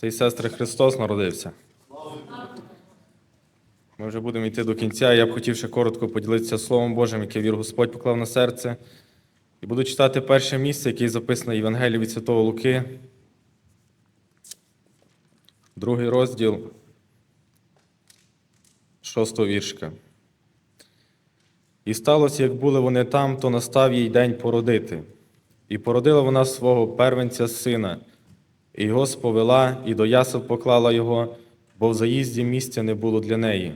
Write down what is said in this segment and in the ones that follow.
Та й сестри Христос народився. Ми вже будемо йти до кінця. Я б хотів ще коротко поділитися Словом Божим, яке вір Господь поклав на серце. І буду читати перше місце, яке записано в Євангелії від Святого Луки. Другий розділ шостого віршка. І сталося, як були вони там, то настав їй день породити. І породила вона свого первенця сина, і його сповела, і до ясел поклала його, бо в заїзді місця не було для неї.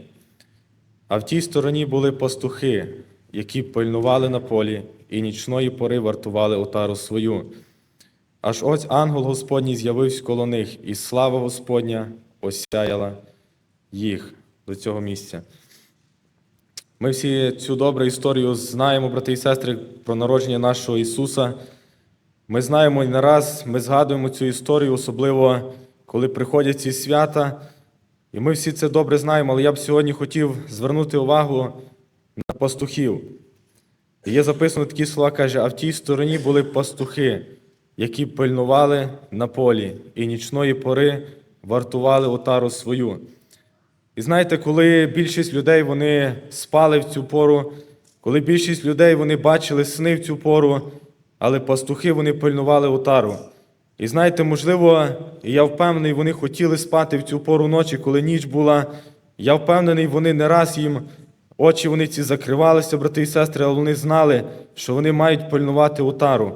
А в тій стороні були пастухи, які пильнували на полі, і нічної пори вартували отару свою. Аж ось ангел Господній з'явився коло них, і слава Господня осяяла їх до цього місця. Ми всі цю добру історію знаємо, брати і сестри, про народження нашого Ісуса. Ми знаємо і не раз, ми згадуємо цю історію, особливо коли приходять ці свята. І ми всі це добре знаємо, але я б сьогодні хотів звернути увагу на пастухів. І є записано такі слова, каже, а в тій стороні були пастухи, які пильнували на полі, і нічної пори вартували отару свою. І знаєте, коли більшість людей вони спали в цю пору, коли більшість людей вони бачили сни в цю пору, але пастухи вони пильнували отару. І знаєте, можливо, і я впевнений, вони хотіли спати в цю пору ночі, коли ніч була. Я впевнений, вони не раз їм очі вони ці закривалися, брати і сестри, але вони знали, що вони мають пильнувати отару.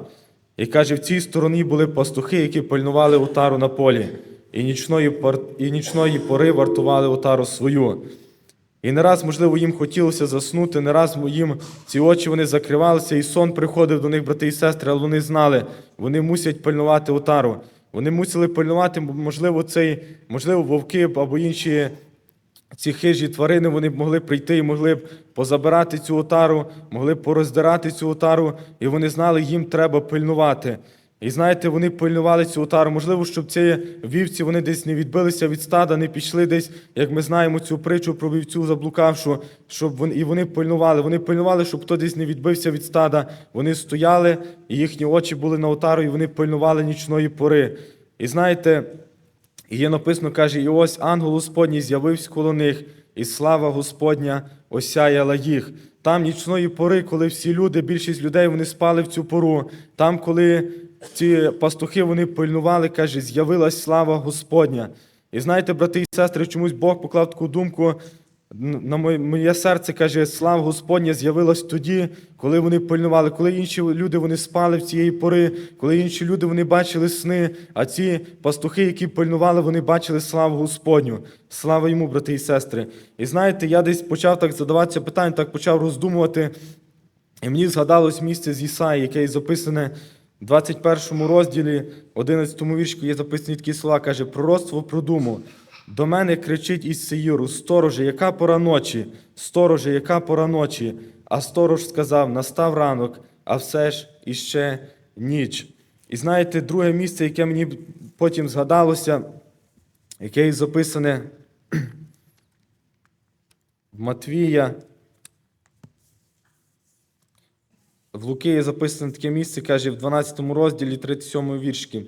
І каже, в цій стороні були пастухи, які пильнували отару на полі, і нічної, і нічної пори вартували отару свою. І не раз, можливо, їм хотілося заснути, не раз їм ці очі вони закривалися, і сон приходив до них, брати і сестри, але вони знали, вони мусять пильнувати отару. Вони мусили пильнувати, можливо, цей, можливо, вовки або інші ці хижі тварини, вони б могли прийти і могли б позабирати цю отару, могли б пороздирати цю отару, і вони знали, їм треба пильнувати. І знаєте, вони пильнували цю отару. Можливо, щоб ці вівці вони десь не відбилися від стада, не пішли десь, як ми знаємо цю притчу про вівцю заблукавшу, щоб вони, і вони пильнували. Вони пильнували, щоб хто десь не відбився від стада. Вони стояли, і їхні очі були на отару, і вони пильнували нічної пори. І знаєте, є написано, каже, і ось ангел Господній з'явився коло них, і слава Господня осяяла їх. Там нічної пори, коли всі люди, більшість людей вони спали в цю пору. Там, коли ці пастухи вони пильнували, каже, з'явилась слава Господня. І знаєте, брати і сестри, чомусь Бог поклав таку думку на моє, серце, каже, слава Господня з'явилась тоді, коли вони пильнували, коли інші люди вони спали в цієї пори, коли інші люди вони бачили сни, а ці пастухи, які пильнували, вони бачили славу Господню. Слава йому, брати і сестри. І знаєте, я десь почав так задаватися питання, так почав роздумувати. І мені згадалось місце з Ісаї, яке записане в 21 розділі, 11 віршку, є записані такі слова, каже, пророцтво про думу. До мене кричить із Сеїру, стороже, яка пора ночі, стороже, яка пора ночі. А сторож сказав: настав ранок, а все ж іще ніч. І знаєте, друге місце, яке мені потім згадалося, яке є записане в Матвія. В Луки є записане таке місце, каже, в 12 розділі 37 віршки.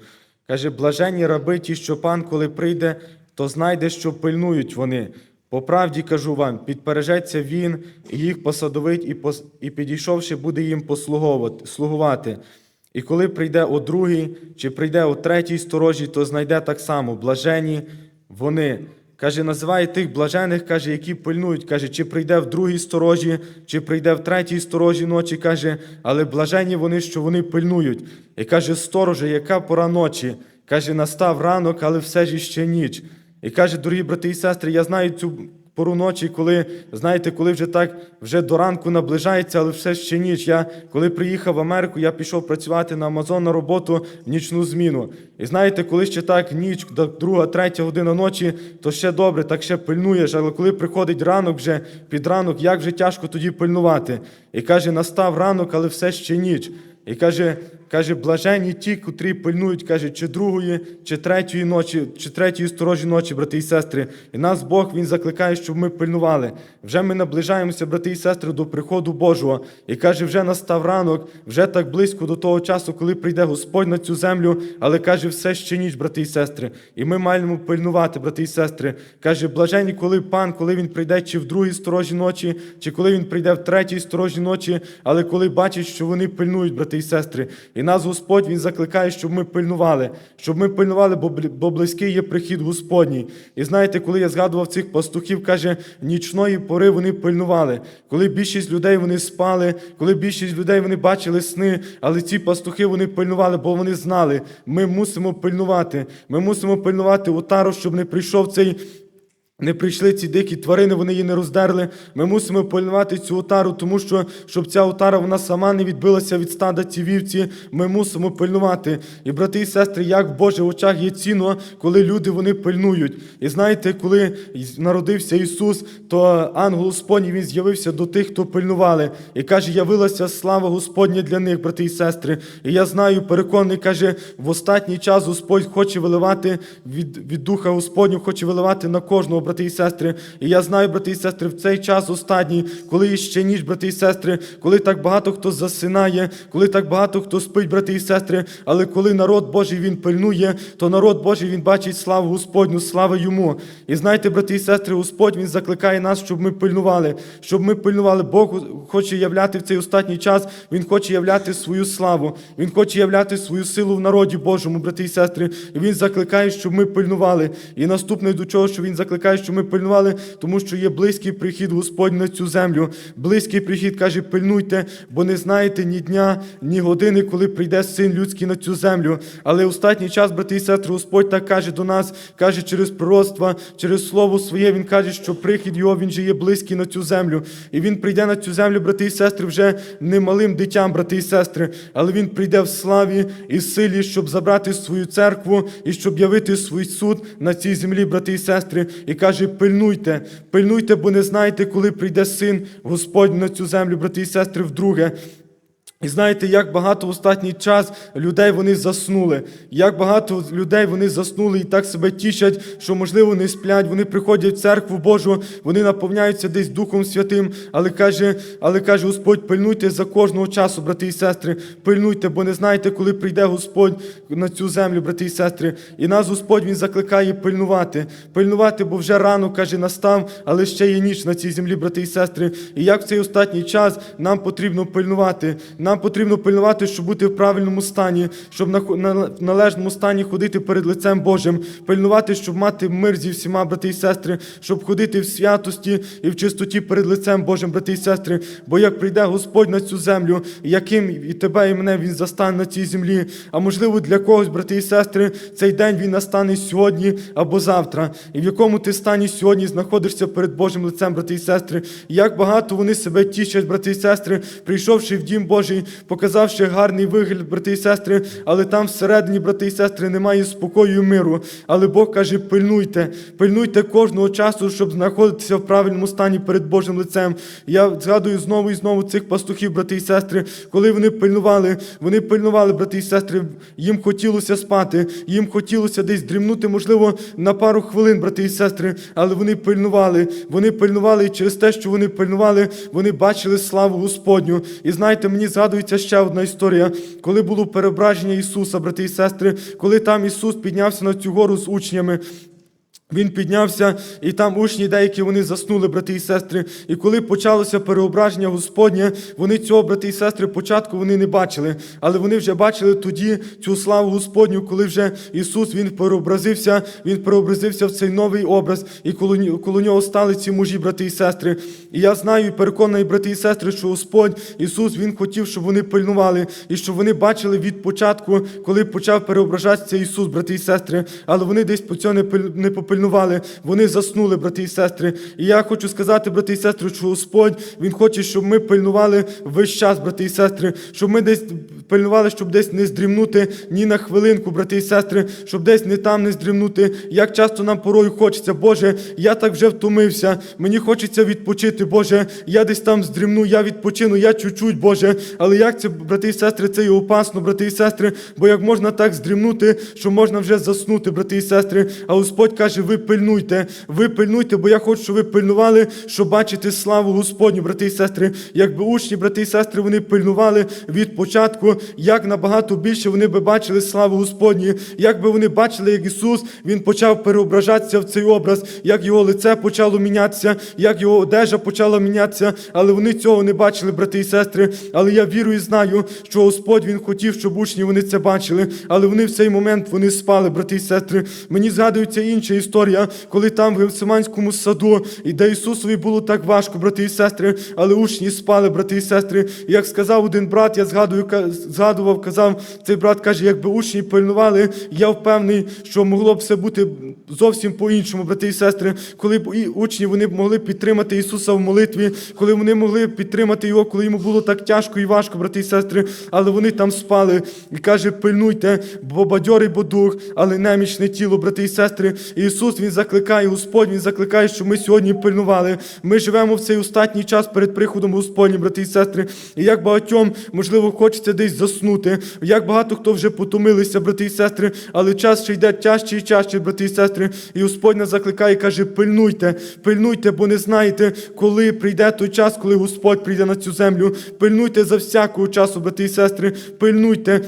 Каже, блаженні раби ті, що пан, коли прийде, то знайде, що пильнують вони. По правді кажу вам, підпережеться він, їх посадовить, і, пос... і підійшовши, буде їм послуговувати, слугувати. І коли прийде о другій, чи прийде о третій сторожі, то знайде так само блажені вони. Каже, називає тих блажених, каже, які пильнують. Каже, чи прийде в другій сторожі, чи прийде в третій сторожі ночі, каже, але блажені вони, що вони пильнують. І каже, стороже, яка пора ночі? Каже, настав ранок, але все ж іще ніч. І каже, дорогі брати і сестри, я знаю цю пору ночі, коли, знаєте, коли вже так вже до ранку наближається, але все ще ніч. Я коли приїхав в Америку, я пішов працювати на Амазон на роботу в нічну зміну. І знаєте, коли ще так ніч, друга, третя година ночі, то ще добре, так ще пильнуєш. Але коли приходить ранок вже під ранок, як вже тяжко тоді пильнувати. І каже, настав ранок, але все ще ніч. І каже, каже, блаженні ті, котрі пильнують, каже, чи другої, чи третьої ночі, чи третьої сторожі ночі, брати і сестри. І нас Бог Він закликає, щоб ми пильнували. Вже ми наближаємося, брати і сестри, до приходу Божого. І каже, вже настав ранок, вже так близько до того часу, коли прийде Господь на цю землю, але каже, все ще ніч, брати і сестри. І ми маємо пильнувати, брати і сестри. Каже, блаженні, коли пан, коли він прийде, чи в другій сторожі ночі, чи коли він прийде в третій сторожі ночі, але коли бачить, що вони пильнують, брати і сестри. І нас Господь Він закликає, щоб ми пильнували, щоб ми пильнували, бо близький є прихід Господній. І знаєте, коли я згадував цих пастухів, каже, нічної пори вони пильнували. Коли більшість людей вони спали, коли більшість людей вони бачили сни, але ці пастухи вони пильнували, бо вони знали, ми мусимо пильнувати. Ми мусимо пильнувати отару, щоб не прийшов цей. Не прийшли ці дикі тварини, вони її не роздерли. Ми мусимо пильнувати цю отару, тому що щоб ця отара вона сама не відбилася від стада ці вівці. Ми мусимо пильнувати. І брати і сестри, як в Божих очах є цінно, коли люди вони пильнують. І знаєте, коли народився Ісус, то ангел Господній він з'явився до тих, хто пильнували, і каже: явилася слава Господня для них, брати і сестри. І я знаю, переконаний, каже, в останній час Господь хоче виливати від, від Духа Господнього, хоче виливати на кожного, брати і сестри. І я знаю, брати і сестри, в цей час останній, коли ще ніч, брати і сестри, коли так багато хто засинає, коли так багато хто спить, брати і сестри, але коли народ Божий він пильнує, то народ Божий він бачить славу Господню, слава йому. І знаєте, брати і сестри, Господь він закликає нас, щоб ми пильнували, щоб ми пильнували. Бог хоче являти в цей останній час, Він хоче являти свою славу, Він хоче являти свою силу в народі Божому, брати і сестри. І Він закликає, щоб ми пильнували. І наступне до чого, що Він закликає, щоб ми пильнували, тому що є близький прихід Господь на цю землю. Близький прихід каже, пильнуйте, бо не знаєте ні дня, ні години, коли прийде син людський на цю землю. Але останній час, брати і сестри, Господь так каже до нас, каже через пророцтва, через слово своє. Він каже, що прихід його він же є близький на цю землю. І він прийде на цю землю, брати і сестри, вже не малим дитям, брати і сестри, але він прийде в славі і силі, щоб забрати свою церкву і щоб явити свій суд на цій землі, брати і сестри. І каже, пильнуйте, пильнуйте, бо не знаєте, коли прийде син Господь на цю землю, брати і сестри, вдруге. І знаєте, як багато в останній час людей вони заснули. Як багато людей вони заснули і так себе тішать, що, можливо, не сплять. Вони приходять в церкву Божу, вони наповняються десь Духом Святим. Але каже, але каже Господь, пильнуйте за кожного часу, брати і сестри, пильнуйте, бо не знаєте, коли прийде Господь на цю землю, брати і сестри. І нас Господь Він закликає пильнувати. Пильнувати, бо вже рано, каже, настав, але ще є ніч на цій землі, брати і сестри. І як в цей останній час нам потрібно пильнувати. Нам потрібно пильнувати, щоб бути в правильному стані, щоб на належному стані ходити перед лицем Божим, пильнувати, щоб мати мир зі всіма, брати і сестри, щоб ходити в святості і в чистоті перед лицем Божим, брати і сестри. Бо як прийде Господь на цю землю, яким і тебе, і мене він застане на цій землі. А можливо, для когось, брати і сестри, цей день він настане сьогодні або завтра. І в якому ти стані сьогодні знаходишся перед Божим лицем, брати і сестри. І як багато вони себе тішать, брати і сестри, прийшовши в дім Божий, показавши гарний вигляд, брати і сестри, але там всередині, брати і сестри, немає спокою і миру. Але Бог каже: пильнуйте, пильнуйте кожного часу, щоб знаходитися в правильному стані перед Божим лицем. Я згадую знову і знову цих пастухів, брати і сестри, коли вони пильнували, вони пильнували, брати і сестри, їм хотілося спати, їм хотілося десь дрімнути, можливо, на пару хвилин, брати і сестри, але вони пильнували, вони пильнували, і через те, що вони пильнували, вони бачили славу Господню. І знаєте, мені згадується ще одна історія, коли було переображення Ісуса, брати і сестри, коли там Ісус піднявся на цю гору з учнями. Він піднявся, і там учні деякі вони заснули, брати і сестри. І коли почалося переображення Господнє, вони цього, брати і сестри, початку вони не бачили, але вони вже бачили тоді цю славу Господню, коли вже Ісус Він переобразився, Він переобразився в цей новий образ, і коло, коло нього стали ці мужі, брати і сестри. І я знаю і переконаний, брати і сестри, що Господь Ісус Він хотів, щоб вони пильнували, і щоб вони бачили від початку, коли почав переображатися Ісус, брати і сестри, але вони десь по цього не пиль- не попильнували. Пильнували, вони заснули, брати і сестри. І я хочу сказати, брати і сестри, що Господь Він хоче, щоб ми пильнували весь час, брати і сестри, щоб ми десь пильнували, щоб десь не здрімнути ні на хвилинку, брати і сестри, щоб десь не там не здрімнути. Як часто нам порою хочеться, Боже, я так вже втомився, мені хочеться відпочити, Боже, я десь там здрімну, я відпочину, я чуть-чуть, Боже. Але як це, брати і сестри, це є опасно, брати і сестри, бо як можна так здрімнути, що можна вже заснути, брати і сестри. А Господь каже, ви пильнуйте, ви пильнуйте, бо я хочу, щоб ви пильнували, щоб бачити славу Господню, брати і сестри. Якби учні, брати і сестри, вони пильнували від початку, як набагато більше вони би бачили славу Господню, як би вони бачили, як Ісус Він почав переображатися в цей образ, як його лице почало мінятися, як його одежа почала мінятися, але вони цього не бачили, брати і сестри. Але я вірю і знаю, що Господь Він хотів, щоб учні вони це бачили, але вони в цей момент вони спали, брати і сестри. Мені згадується інша історія, коли там в Гевсиманському саду, і де Ісусові було так важко, брати і сестри, але учні спали, брати і сестри. І як сказав один брат, я згадую, згадував, казав, цей брат каже, якби учні пильнували, я впевнений, що могло б все бути зовсім по-іншому, брати і сестри, коли б і учні вони могли підтримати Ісуса в молитві, коли вони могли підтримати Його, коли йому було так тяжко і важко, брати і сестри, але вони там спали і каже, пильнуйте, бо бадьорий бо дух, але немічне тіло, брати і сестри. І Ісус Він закликає, Господь Він закликає, щоб ми сьогодні пильнували. Ми живемо в цей останній час перед приходом Господнім, брати і сестри. І як багатьом, можливо, хочеться десь заснути, як багато хто вже потомилися, брати і сестри, але час ще йде тяжче і чаще, брати і сестри. І Господь нас закликає, і каже, пильнуйте, пильнуйте, бо не знаєте, коли прийде той час, коли Господь прийде на цю землю. Пильнуйте за всякого часу, брати і сестри, пильнуйте.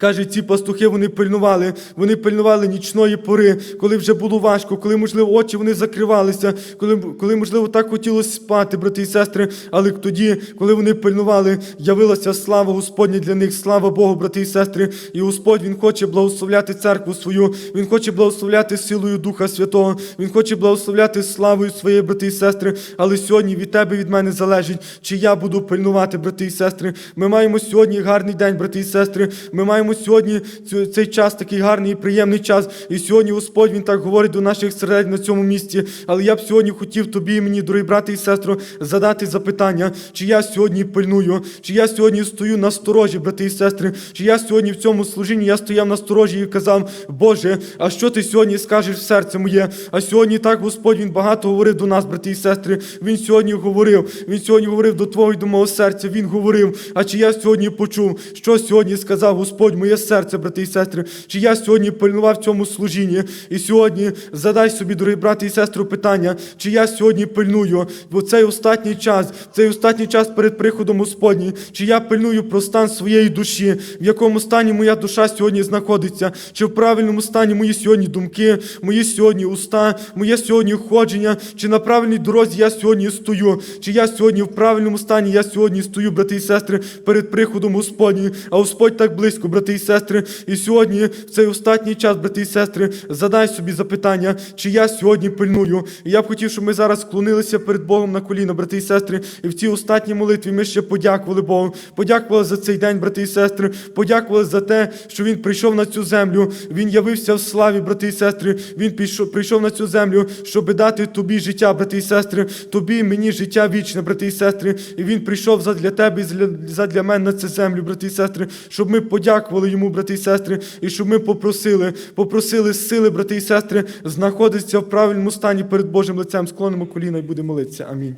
Каже, ці пастухи вони пильнували, вони пильнували нічної пори, коли вже було важко, коли, можливо, очі вони закривалися, коли, коли можливо, так хотілося спати, брати і сестри. Але тоді, коли вони пильнували, явилася слава Господня для них, слава Богу, брати і сестри. І Господь Він хоче благословляти церкву свою, Він хоче благословляти силою Духа Святого, Він хоче благословляти славою своєї брати і сестри. Але сьогодні від тебе, від мене залежить, чи я буду пильнувати, брати і сестри. Ми маємо сьогодні гарний день, брати і сестри. Ми маємо сьогодні цю- цей час, такий гарний і приємний час. І сьогодні Господь Він так говорить до наших сердець на цьому місці. Але я б сьогодні хотів тобі і мені, дорогі брати і сестри, задати запитання, чи я сьогодні пильную, чи я сьогодні стою на сторожі, брати і сестри, чи я сьогодні в цьому служінні я стояв на сторожі і казав, Боже, а що ти сьогодні скажеш в серце моє? А сьогодні так Господь Він багато говорив до нас, брати і сестри. Він сьогодні говорив, Він сьогодні говорив до Твого і до мого серця. Він говорив, а чи я сьогодні почув, що сьогодні сказав Господь, моє серце, брати і сестри, чи я сьогодні пильнував в цьому служінні. І сьогодні задай собі, дорогі брати і сестри, питання, чи я сьогодні пильную, бо цей останній час, цей останній час перед приходом Господнім, чи я пильную про стан своєї душі, в якому стані моя душа сьогодні знаходиться, чи в правильному стані мої сьогодні думки, мої сьогодні уста, моє сьогодні ходження, чи на правильній дорозі я сьогодні стою, чи я сьогодні в правильному стані, я сьогодні стою, брати і сестри, перед приходом Господнім, а Господь так близько, брати і сестри. І сьогодні, в цей останній час, брати і сестри, задай собі запитання, чи я сьогодні пильную. І я б хотів, щоб ми зараз склонилися перед Богом на коліна, брати і сестри, і в цій останній молитві ми ще подякували Богу. Подякували за цей день, брати і сестри. Подякували за те, що Він прийшов на цю землю. Він явився в славі, брати і сестри. Він пішов, прийшов на цю землю, щоб дати тобі життя, брати і сестри, тобі мені життя вічне, брати і сестри. І він прийшов задля тебе і задля мене на цю землю, брати і сестри, щоб ми подякували йому, брати і сестри, і щоб ми попросили, попросили сили, брати і сестри, знаходитися в правильному стані перед Божим лицем, склонимо коліна і будемо молитися. Амінь.